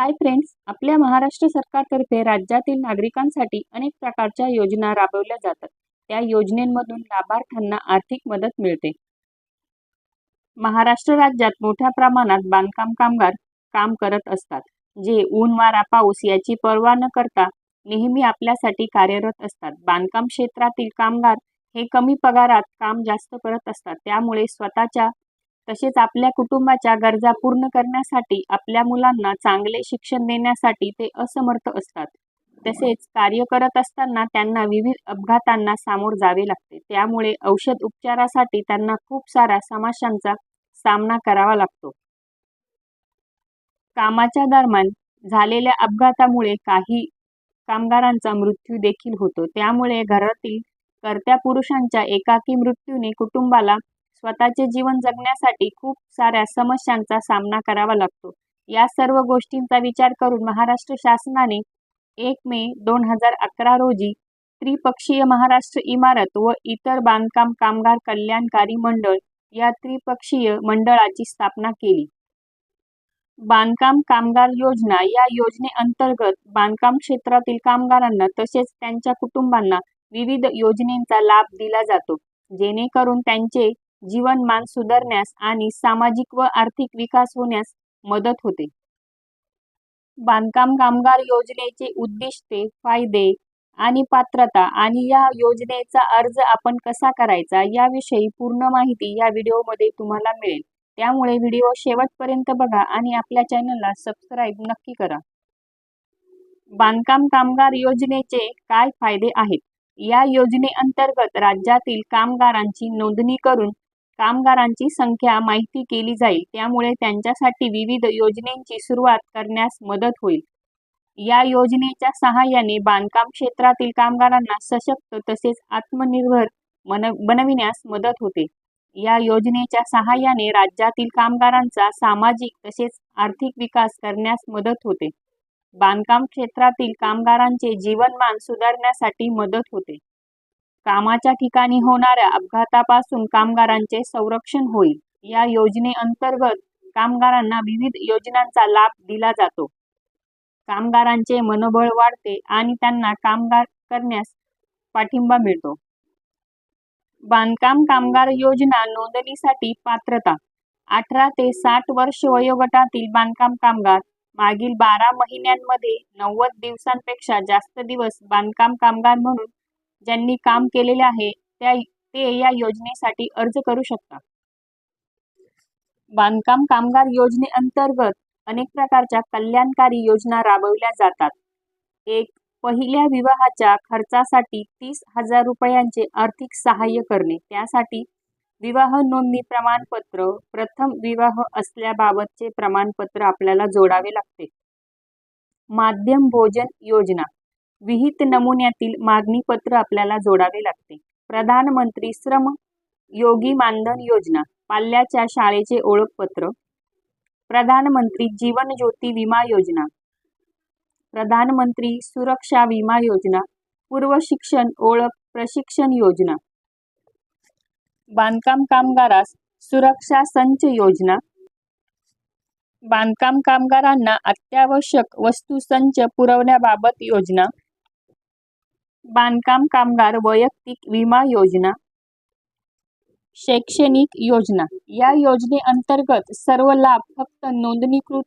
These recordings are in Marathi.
हाय फ्रेंड्स आपल्या महाराष्ट्र सरकारतर्फे राज्यातील नागरिकांसाठी अनेक प्रकारच्या योजना राबवल्या जातात. त्या योजनेमधून लाभार्थ्यांना आर्थिक मदत मिळते. महाराष्ट्र राज्यात मोठ्या प्रमाणात बांधकाम कामगार काम करत असतात जे ऊन वारा पाऊस याची पर्वा न करता नेहमी आपल्यासाठी कार्यरत असतात. बांधकाम क्षेत्रातील कामगार हे कमी पगारात काम जास्त करत असतात. त्यामुळे स्वतःच्या तसेच आपल्या कुटुंबाच्या गरजा पूर्ण करण्यासाठी आपल्या मुलांना चांगले शिक्षण देण्यासाठी ते असमर्थ असतात. तसेच कार्य करत असताना त्यांना विविध अपघातांना सामोर जावे लागते. त्यामुळे औषध उपचारासाठी त्यांना खूप साऱ्या समस्यांचा सामना करावा लागतो. कामाच्या दरम्यान झालेल्या अपघातामुळे काही कामगारांचा मृत्यू देखील होतो. त्यामुळे घरातील कर्त्या पुरुषांच्या एकाकी मृत्यूने कुटुंबाला स्वतःचे जीवन जगण्यासाठी खूप साऱ्या समस्यांचा सामना करावा लागतो. या सर्व गोष्टींचा विचार करून महाराष्ट्र शासनाने एक मे दोन हजार अकरा रोजी त्रिपक्षीय महाराष्ट्र इमारत व इतर बांधकाम कामगार कल्याणकारी मंडळ या त्रिपक्षीय मंडळाची स्थापना केली. बांधकाम कामगार योजना या योजनेअंतर्गत बांधकाम क्षेत्रातील कामगारांना तसेच त्यांच्या कुटुंबांना विविध योजनेचा लाभ दिला जातो. जेणेकरून त्यांचे जीवनमान सुधारण्यास आणि सामाजिक व आर्थिक विकास होण्यास मदत होते. बांधकाम कामगार योजनेचे उद्दिष्टे फायदे आणि पात्रता आणि या योजनेचा अर्ज आपण कसा करायचा याविषयी पूर्ण माहिती या व्हिडिओमध्ये तुम्हाला मिळेल. त्यामुळे व्हिडिओ शेवटपर्यंत बघा आणि आपल्या चॅनलला सबस्क्राईब नक्की करा. बांधकाम कामगार योजनेचे काय फायदे आहेत? या योजनेअंतर्गत राज्यातील कामगारांची नोंदणी करून कामगारांची संख्या माहिती केली जाईल. त्यामुळे त्यांच्यासाठी विविध योजनेची सुरुवात करण्यास मदत होईल. या योजनेच्या सहाय्याने बांधकाम क्षेत्रातील कामगारांना सशक्त तसेच आत्मनिर्भर मन बनविण्यास मदत होते. या योजनेच्या सहाय्याने राज्यातील कामगारांचा सामाजिक तसेच आर्थिक विकास करण्यास मदत होते. बांधकाम क्षेत्रातील कामगारांचे जीवनमान सुधारण्यासाठी मदत होते. कामाच्या ठिकाणी होणाऱ्या अपघातापासून कामगारांचे संरक्षण होईल. या योजनेअंतर्गत कामगारांना विविध योजनांचा लाभ दिला जातो. कामगारांचे मनोबळ वाढते आणि त्यांना कामगार करण्यास पाठिंबा मिळतो. बांधकाम कामगार योजना नोंदणीसाठी पात्रता. अठरा ते साठ वर्ष वयोगटातील बांधकाम कामगार मागील बारा महिन्यांमध्ये नव्वद दिवसांपेक्षा जास्त दिवस बांधकाम कामगार म्हणून ज्यांनी काम केलेले आहे त्या ते या योजनेसाठी अर्ज करू शकतात. बांधकाम कामगार योजनेअंतर्गत अनेक प्रकारच्या कल्याणकारी योजना राबवल्या जातात. एक पहिल्या विवाहाच्या खर्चासाठी तीस हजार रुपयांचे आर्थिक सहाय्य करणे. त्यासाठी विवाह नोंदणी प्रमाणपत्र प्रथम विवाह असल्याबाबतचे प्रमाणपत्र आपल्याला जोडावे लागते. माध्यम भोजन योजना. विहित नमुन्यातील मागणी पत्र आपल्याला जोडावे लागते. प्रधानमंत्री श्रम योगी मानधन योजना पाल्याच्या शाळेचे ओळखपत्र. प्रधानमंत्री जीवन ज्योती विमा योजना. प्रधानमंत्री सुरक्षा विमा योजना पूर्व शिक्षण ओळख प्रशिक्षण योजना. बांधकाम कामगारास सुरक्षा संच योजना. बांधकाम कामगारांना अत्यावश्यक वस्तू संच पुरवण्याबाबत योजना. बांधकाम कामगार वैयक्तिक विमा योजना शैक्षणिक योजना. या योजनेअंतर्गत सर्व लाभ फक्त नोंदणीकृत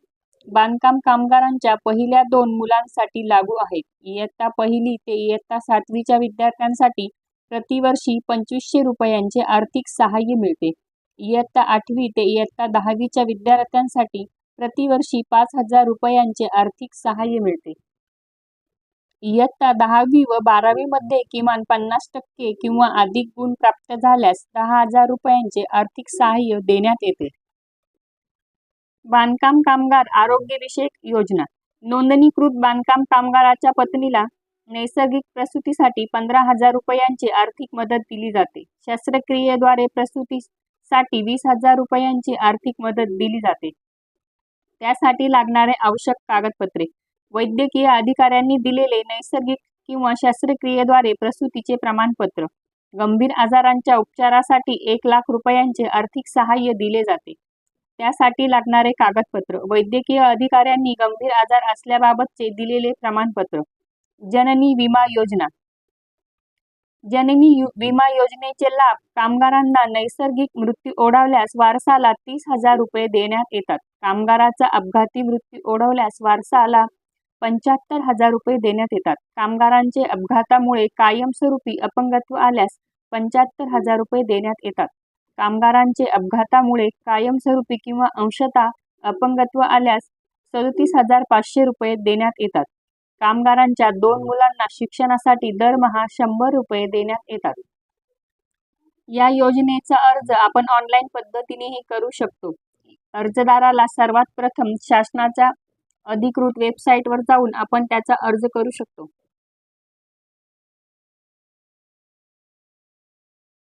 बांधकाम कामगारांच्या पहिल्या दोन मुलांसाठी लागू आहेत. इयत्ता पहिली ते इयत्ता सातवीच्या विद्यार्थ्यांसाठी प्रतिवर्षी पंचवीसशे रुपयांचे आर्थिक सहाय्य मिळते. इयत्ता आठवी ते इयत्ता दहावीच्या विद्यार्थ्यांसाठी प्रतिवर्षी पाच हजार रुपयांचे आर्थिक सहाय्य मिळते. इयत्ता दहावी व बारावीमध्ये किमान पन्नास टक्के किंवा अधिक गुण प्राप्त झाल्यास दहा हजार रुपयांचे आर्थिक सहाय्य देण्यात येते. बांधकाम कामगार आरोग्यविषयक योजना. नोंदणीकृत बांधकाम कामगाराच्या पत्नीला नैसर्गिक प्रसूतीसाठी पंधरा हजार रुपयांची आर्थिक मदत दिली जाते. शस्त्रक्रियेद्वारे प्रसूतीसाठी वीस हजार रुपयांची आर्थिक मदत दिली जाते. त्यासाठी लागणारे आवश्यक कागदपत्रे. वैद्यकीय अधिकाऱ्यांनी दिलेले नैसर्गिक किंवा शस्त्रक्रियेद्वारे प्रसूतीचे प्रमाणपत्र. गंभीर आजारांच्या उपचारासाठी एक लाख रुपयांचे आर्थिक सहाय्य दिले जाते. त्यासाठी लागणारे कागदपत्र वैद्यकीय अधिकाऱ्यांनी गंभीर आजार असल्याबाबतचे दिलेले प्रमाणपत्र. जननी विमा योजना. जननी विमा योजनेचे लाभ कामगारांना नैसर्गिक मृत्यू ओढवल्यास वारसाला तीस हजार रुपये देण्यात येतात. कामगाराचा अपघाती मृत्यू ओढवल्यास वारसाला पंच्याहत्तर हजार रुपये देण्यात येतात. कामगारांचे अपघातामुळे कायमस्वरूपी अपंगत्व आल्यास पंच्याहत्तर हजार रुपये देण्यात येतात. कामगारांचे अपघातामुळे कायमस्वरूपी किंवा अंशतः अपंगत्व आल्यास सदतीस हजार पाचशे रुपये देण्यात येतात. कामगारांच्या दोन मुलांना शिक्षणासाठी दरमहा शंभर रुपये देण्यात येतात. या योजनेचा अर्ज आपण ऑनलाईन पद्धतीनेही करू शकतो. अर्जदाराला सर्वात प्रथम शासनाच्या अधिकृत वेबसाईटवर जाऊन आपण त्याचा अर्ज करू शकतो.